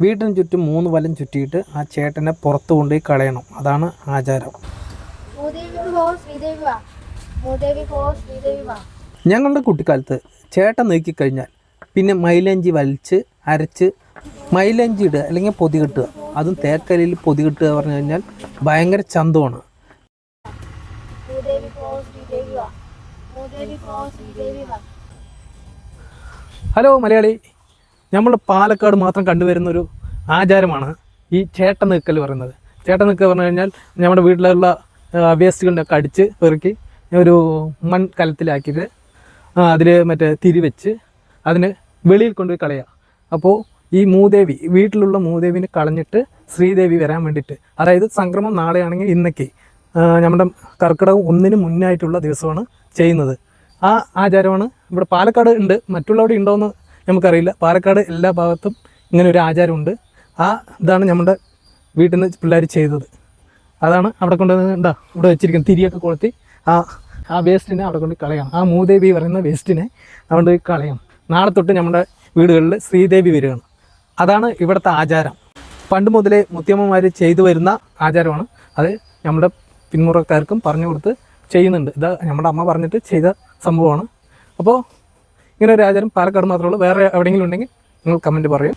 വീട്ടിന് ചുറ്റും മൂന്ന് വലം ചുറ്റിയിട്ട് ആ ചേട്ടനെ പുറത്തു കൊണ്ടുപോയി കളയണം. അതാണ് ആചാരം. ഞങ്ങളുടെ കുട്ടിക്കാലത്ത് ചേട്ടൻ നീക്കിക്കഴിഞ്ഞാൽ പിന്നെ മൈലഞ്ചി വലിച്ച് അരച്ച് മൈലഞ്ചി ഇടുക അല്ലെങ്കിൽ പൊതി കെട്ടുക. അതും തേക്കലയിൽ പൊതി കെട്ടുക പറഞ്ഞു കഴിഞ്ഞാൽ ഭയങ്കര ചന്തമാണ്. ഹലോ മലയാളി നമ്മൾ പാലക്കാട് മാത്രം കണ്ടുവരുന്നൊരു ആചാരമാണ് ഈ ചേട്ട നിൽക്കൽ പറയുന്നത്. ചേട്ട നിൽക്കൽ പറഞ്ഞു കഴിഞ്ഞാൽ നമ്മുടെ വീട്ടിലുള്ള വേസ്റ്റുകളുടെ ഒക്കെ അടിച്ച് പെറുക്കി ഒരു മൺ കലത്തിലാക്കിയിട്ട് അതിൽ മറ്റേ തിരി വെച്ച് അതിന് വെളിയിൽ കൊണ്ടുപോയി കളയുക അപ്പോൾ ഈ മൂദേവി വീട്ടിലുള്ള മൂദേവിനെ കളഞ്ഞിട്ട് ശ്രീദേവി വരാൻ വേണ്ടിയിട്ട് അതായത് സംക്രമം നാളെയാണെങ്കിൽ ഇന്നേക്ക് നമ്മുടെ കർക്കിടകം ഒന്നിന് മുന്നായിട്ടുള്ള ദിവസമാണ് ചെയ്യുന്നത്. ആ ആചാരമാണ് ഇവിടെ പാലക്കാട് ഉണ്ട്. മറ്റുള്ളവിടെ ഉണ്ടോയെന്ന് നമുക്കറിയില്ല. പാലക്കാട് എല്ലാ ഭാഗത്തും ഇങ്ങനെ ഒരു ആചാരമുണ്ട്. ആ ഇതാണ് നമ്മുടെ വീട്ടിൽ നിന്ന് പിള്ളേർ ചെയ്തത്. അതാണ് അവിടെ കൊണ്ട് ഉണ്ടാ ഇവിടെ വെച്ചിരിക്കുന്ന തിരിയൊക്കെ കൊളുത്തി ആ ആ വേസ്റ്റിനെ അവിടെ കൊണ്ട് കളയണം. ആ മൂദേവി പറയുന്ന വേസ്റ്റിനെ അവിടെ കളയണം. നാളെ തൊട്ട് നമ്മുടെ വീടുകളിൽ ശ്രീദേവി വരികയാണ്. അതാണ് ഇവിടുത്തെ ആചാരം. പണ്ട് മുതലേ മുത്തിയമ്മമാർ ചെയ്തു വരുന്ന ആചാരമാണ്. അത് നമ്മുടെ പിന്മുറക്കാർക്കും പറഞ്ഞു കൊടുത്ത് ചെയ്യുന്നുണ്ട്. ഇത് നമ്മുടെ അമ്മ പറഞ്ഞിട്ട് ചെയ്ത സംഭവമാണ്. അപ്പോൾ ഇങ്ങനെ ഒരു ആചാരം പാലക്കാട് മാത്രമേ ഉള്ളൂ. വേറെ എവിടെയെങ്കിലും ഉണ്ടെങ്കിൽ നിങ്ങൾ കമന്റ് പറയും.